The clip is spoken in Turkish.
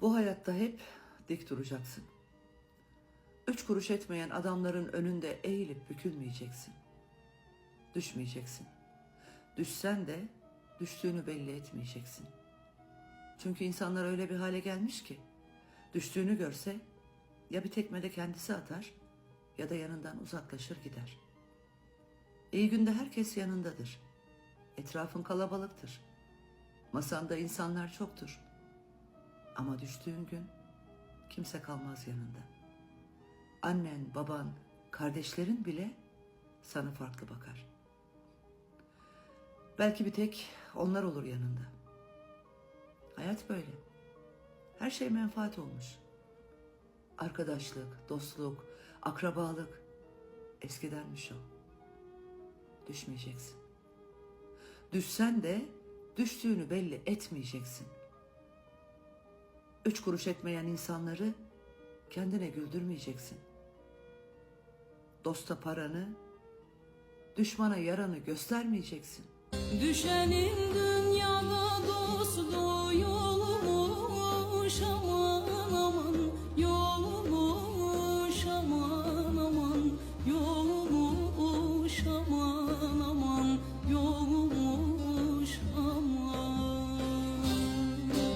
Bu hayatta hep dik duracaksın. Üç kuruş etmeyen adamların önünde eğilip bükülmeyeceksin. Düşmeyeceksin. Düşsen de düştüğünü belli etmeyeceksin. Çünkü insanlar öyle bir hale gelmiş ki düştüğünü görse ya bir tekmede kendisi atar ya da yanından uzaklaşır gider. İyi günde herkes yanındadır. Etrafın kalabalıktır. Masanda insanlar çoktur. Ama düştüğün gün kimse kalmaz yanında. Annen, baban, kardeşlerin bile sana farklı bakar. Belki bir tek onlar olur yanında. Hayat böyle. Her şey menfaat olmuş. Arkadaşlık, dostluk, akrabalık eskidenmiş o. Düşmeyeceksin. Düşsen de düştüğünü belli etmeyeceksin. Üç kuruş etmeyen insanları kendine güldürmeyeceksin. Dosta paranı, düşmana yaranı göstermeyeceksin. Düşenin dünyada